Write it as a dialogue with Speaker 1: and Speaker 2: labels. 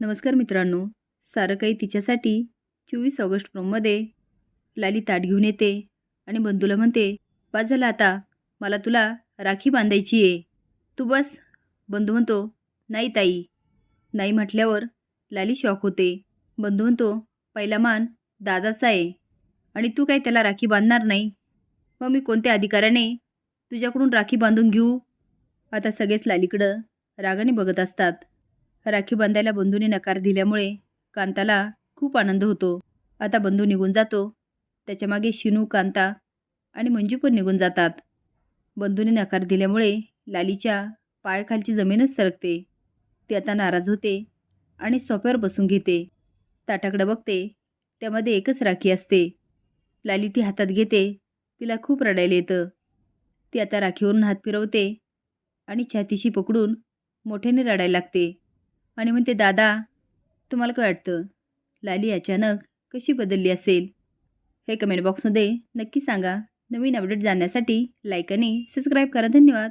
Speaker 1: नमस्कार मित्रांनो. सारं काही तिच्यासाठी चोवीस ऑगस्ट प्रोममध्ये लाली ताट घेऊन येते आणि बंधूला म्हणते पास झाला आता. मला तुला राखी बांधायची आहे. तू बस. बंधू म्हणतो नाही ताई. नाही म्हटल्यावर लाली शॉक होते. बंधू म्हणतो पहिला मान दादाचा आहे आणि तू काय त्याला राखी बांधणार नाही? मग मी कोणत्या अधिकाराने तुझ्याकडून राखी बांधून घेऊ? आता सगळेच लालीकडं रागाने बघत असतात. राखी बांधायला बंधूने नकार दिल्यामुळे कांताला खूप आनंद होतो. आता बंधू निघून जातो. त्याच्यामागे शिनू कांता आणि मंजू पण निघून जातात. बंधूने नकार दिल्यामुळे लालीच्या पायाखालची जमीनच सरकते. ती आता नाराज होते आणि सोफ्यावर बसून घेते. ताटाकडं बघते त्यामध्ये एकच राखी असते. लाली ती हातात घेते तिला खूप रडायला येतं. ती आता राखीवरून हात फिरवते आणि छातीशी पकडून मोठ्याने रडायला लागते. आणि म्हणते दादा तुम्हाला काय वाटतं? लाली अचानक कशी बदलली असेल? हे कमेंट बॉक्समध्ये नक्की सांगा. नवीन अपडेट जाण्यासाठी लाईक आणि सबस्क्राईब करा. धन्यवाद.